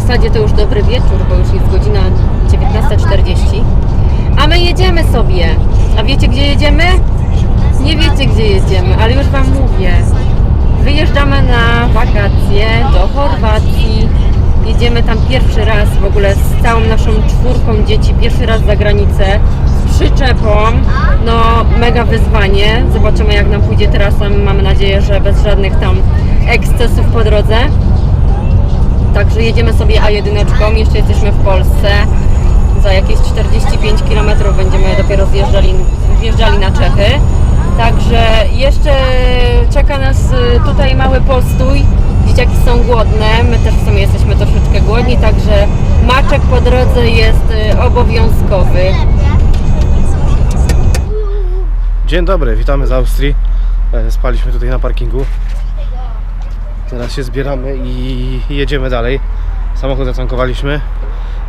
zasadzie to już dobry wieczór, bo już jest godzina 19.40. A my jedziemy sobie. A wiecie gdzie jedziemy? Nie wiecie gdzie jedziemy, ale już Wam mówię. Wyjeżdżamy na wakacje do Chorwacji. Jedziemy tam pierwszy raz w ogóle z całą naszą czwórką dzieci, pierwszy raz za granicę z przyczepą. No mega wyzwanie. Zobaczymy jak nam pójdzie teraz. Mamy nadzieję, że bez żadnych tam ekscesów po drodze. Także jedziemy sobie A1, jeszcze jesteśmy w Polsce. Za jakieś 45 km będziemy dopiero zjeżdżali, wjeżdżali na Czechy. Także jeszcze czeka nas y, tutaj mały postój. Dzieciaki są głodne, my też w sumie jesteśmy troszeczkę głodni, także maczek po drodze jest y, obowiązkowy. Dzień dobry, witamy z Austrii. E, Spaliśmy tutaj na parkingu. Teraz się zbieramy i jedziemy dalej. Samochód zatankowaliśmy.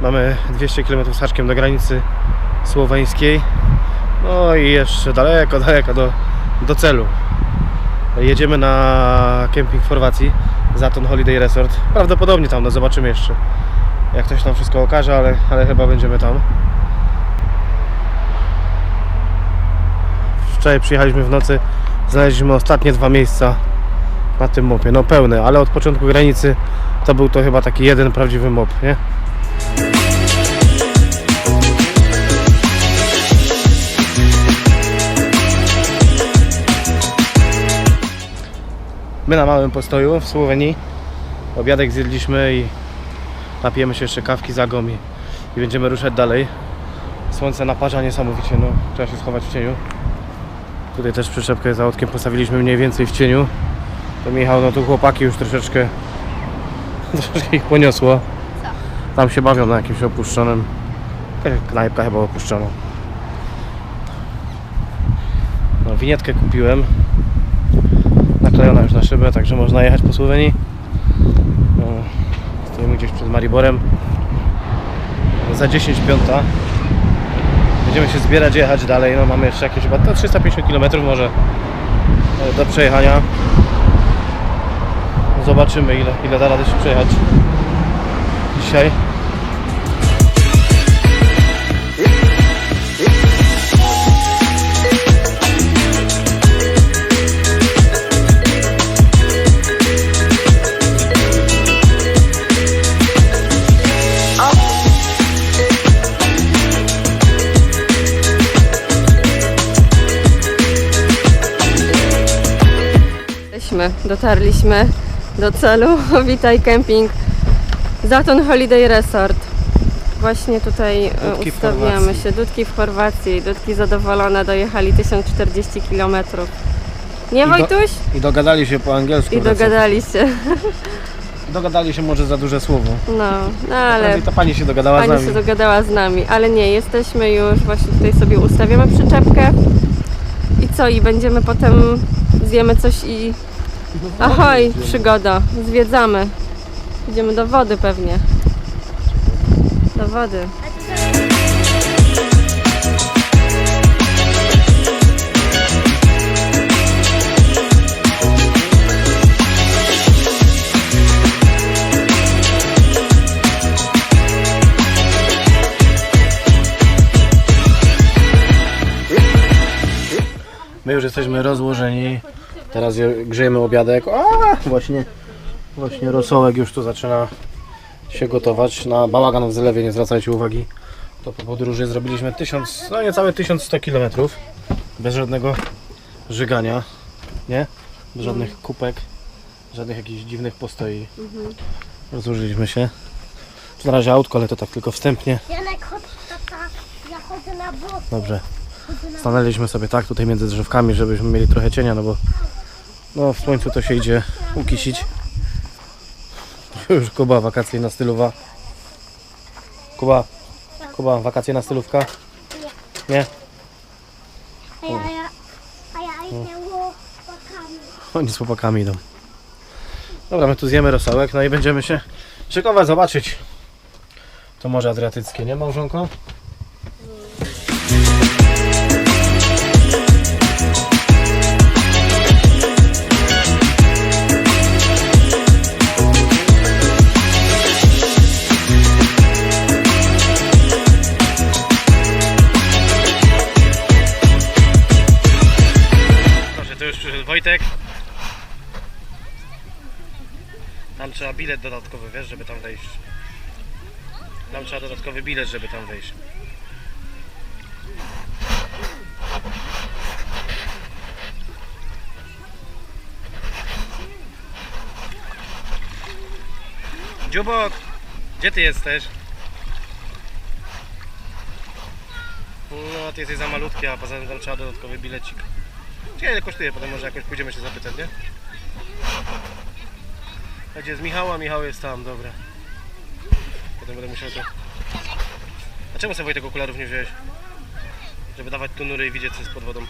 Mamy 200 km haczkiem do granicy słoweńskiej. No i jeszcze daleko, daleko do, do celu. Jedziemy na kemping w Chorwacji, Zaton Holiday Resort. Prawdopodobnie tam, no zobaczymy jeszcze. Jak ktoś nam wszystko okaże, ale, ale chyba będziemy tam. Wczoraj przyjechaliśmy w nocy, znaleźliśmy ostatnie dwa miejsca na tym mopie. No pełne, ale od początku granicy to był to chyba taki jeden prawdziwy mop, nie? My na małym postoju w Słowenii. Obiadek zjedliśmy i napijemy się jeszcze kawki za gomi i będziemy ruszać dalej. Słońce naparza niesamowicie, no trzeba się schować w cieniu. Tutaj też przyczepkę za łódkiem postawiliśmy mniej więcej w cieniu. To Michał, no tu chłopaki już troszeczkę troszeczkę ich poniosło. Tam się bawią na jakimś opuszczonym jakaś knajpka chyba opuszczoną. No winietkę kupiłem. Naklejona już na szybę, także można jechać po Słowenii. No, stoimy gdzieś przed Mariborem. Za 10 piąta. Będziemy się zbierać, jechać dalej. No mamy jeszcze jakieś chyba to 350 km może e, do przejechania. Zobaczymy ile, ile da rady się przejechać dzisiaj. Dotarliśmy do celu. Witaj kemping Zaton Holiday Resort. Właśnie tutaj e, Dudki ustawiamy się. Dudki w Chorwacji. Dudki zadowolone, dojechali 1040 km. Nie do- Wojtuś? I dogadali się po angielsku. I dogadali się. Dogadali się może za duże słowo. No, no ale ta pani się dogadała z pani nami. się dogadała z nami. Ale nie, jesteśmy już, właśnie tutaj sobie ustawiamy przyczepkę. I co? I będziemy potem zjemy coś i... Ahoj, przygoda. Zwiedzamy. Idziemy do wody pewnie. Do wody. Grzejemy obiadek. A, właśnie, właśnie rosołek już tu zaczyna się gotować. Na bałagan w zlewie nie zwracajcie uwagi. To po podróży zrobiliśmy 1000, no niecałe 1100 km. Bez żadnego żygania. Nie? Bez żadnych kupek. Żadnych jakichś dziwnych postoi. Rozłożyliśmy się. Na razie autko, ale to tak tylko wstępnie. Janek, chodź, tata, ja chodzę na boso. Dobrze. Stanęliśmy sobie tak tutaj między drzewkami, żebyśmy mieli trochę cienia, no bo no w słońcu to się idzie ukisić. Już Kuba wakacyjna stylowa. Kuba, Kuba wakacyjna stylówka? Nie? A ja, ja, a ja idę łopakami. Oni z chłopakami idą. Dobra, my tu zjemy rosołek, no i będziemy się szykować, zobaczyć to Morze Adriatyckie, nie małżonko? Bilet dodatkowy, wiesz, żeby tam wejść. Tam trzeba dodatkowy bilet, żeby tam wejść. Dziubok, gdzie ty jesteś? No, ty jesteś za malutki, a poza tym tam trzeba dodatkowy bilecik. Ciekawe ile kosztuje, potem może jakoś pójdziemy się zapytać, nie? A gdzie jest Michał? Jest tam, dobra. Potem będę musiał to... A czemu sobie Wojtek okularów nie wziąłeś? Żeby dawać tu nury i widzieć co jest pod wodą.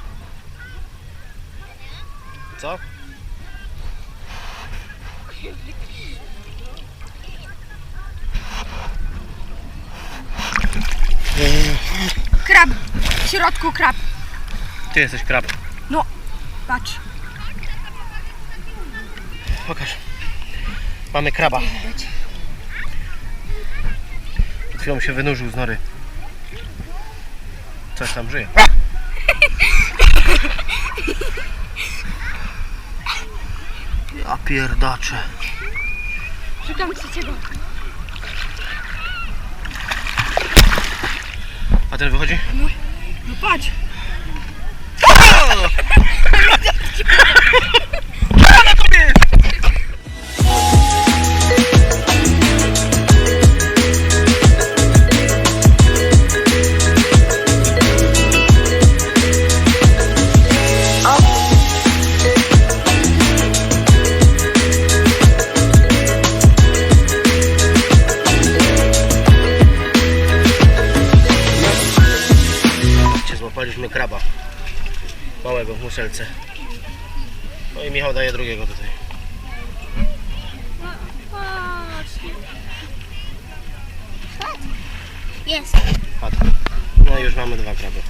Co? Krab. W środku krab. Ty jesteś krab. No, patrz. Pokaż. Mamy kraba. Przed chwilą się wynurzył z nory. Coś tam żyje. Ja pierdacze. Szukam trzeciego. A ten wychodzi? No patrz. muszelce. No i Michał daje drugiego tutaj. Jest. Padł. No i już mamy dwa kraby.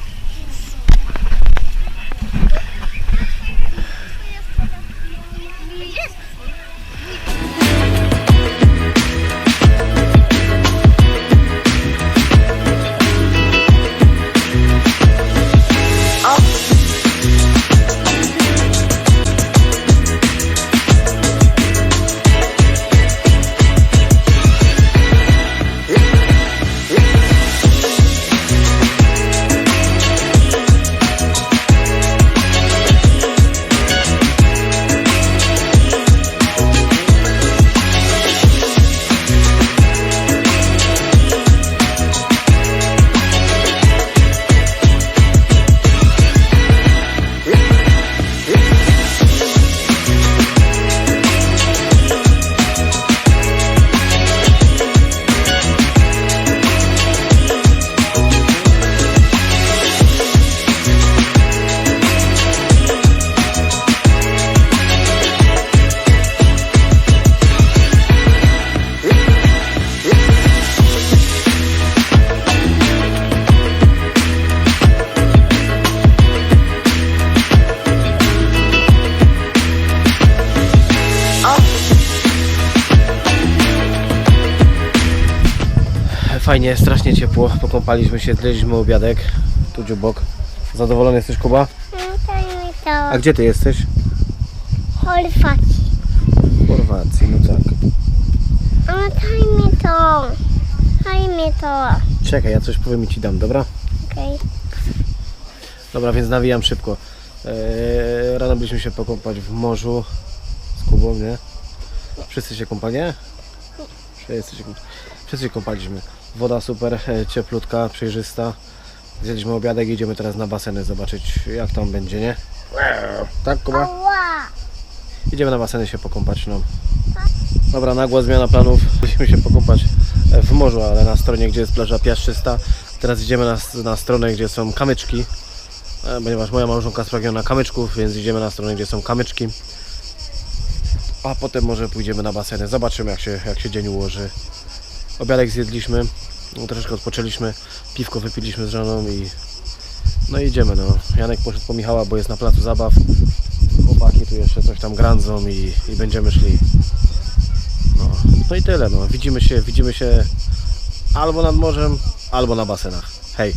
Fajnie, strasznie ciepło. Pokąpaliśmy się, zjedliśmy obiadek. Tu dziubok. Zadowolony jesteś, Kuba? Daj mi to. A gdzie ty jesteś? Chorwacji. W Chorwacji, no tak. No daj mi to. Daj mi to. Czekaj, ja coś powiem i ci dam, dobra? Okej. Dobra, więc nawijam szybko. Eee, rano byliśmy się pokąpać w morzu z Kubą, nie? Wszyscy się kąpali, nie? Wszyscy się, wszyscy się kąpaliśmy. Woda super, e, cieplutka, przejrzysta. Zjedliśmy obiadek i idziemy teraz na baseny zobaczyć jak tam będzie, nie? Tak, Kuba? Idziemy na baseny się pokąpać, no. Dobra, nagła zmiana planów. Musimy się pokąpać w morzu, ale na stronie, gdzie jest plaża piaszczysta. Teraz idziemy na, na stronę, gdzie są kamyczki. E, Ponieważ moja małżonka spragniona kamyczków, więc idziemy na stronę, gdzie są kamyczki. A potem może pójdziemy na baseny. Zobaczymy, jak się, jak się dzień ułoży. Obiadek zjedliśmy, no, troszeczkę odpoczęliśmy, piwko wypiliśmy z żoną i no idziemy. No. Janek poszedł po Michała, bo jest na placu zabaw chłopaki tu jeszcze coś tam grandzą i, i będziemy szli. No, no i tyle, no. Widzimy się, widzimy się albo nad morzem, albo na basenach. Hej!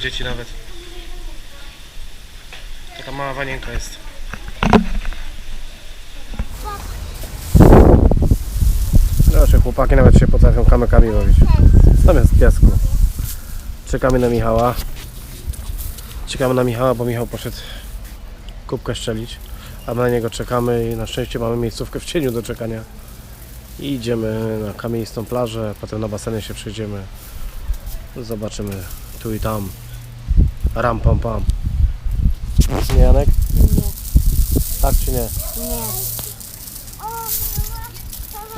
Dzieci nawet. Taka mała wanienka jest. Nasze chłopaki nawet się potrafią kamykami robić. Zamiast piasku. Czekamy na Michała. Czekamy na Michała, bo Michał poszedł kubkę szczelić. A my na niego czekamy i na szczęście mamy miejscówkę w cieniu do czekania. I idziemy na kamienistą plażę, potem na basenie się przejdziemy. Zobaczymy tu i tam. Ram pam pam. Nie Janek? Nie. Tak czy nie? Nie.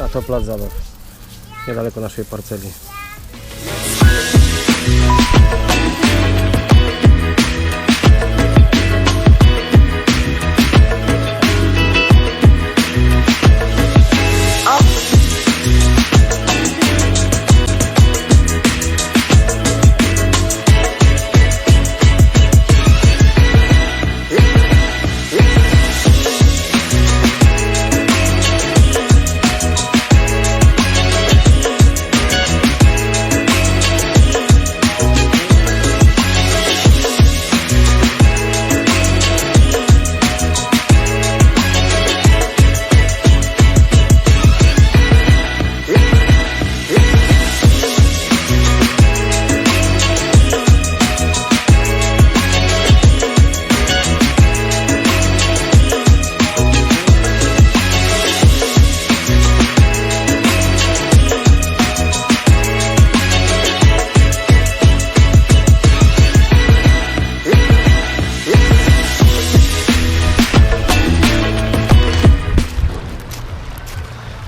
A to plac zabaw. Niedaleko naszej parceli.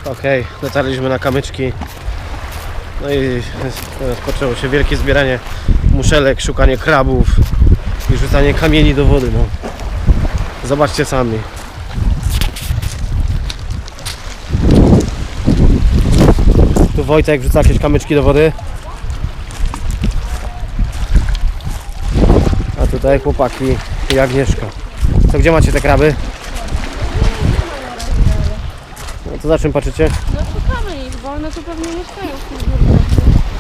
Okej, dotarliśmy na kamyczki. No i rozpoczęło się wielkie zbieranie muszelek, szukanie krabów i rzucanie kamieni do wody. No. Zobaczcie sami. Tu Wojtek wrzuca jakieś kamyczki do wody. A tutaj chłopaki i Agnieszka. To gdzie macie te kraby? To za czym patrzycie? No szukamy ich, bo one tu pewnie mieszkają w tych górkach.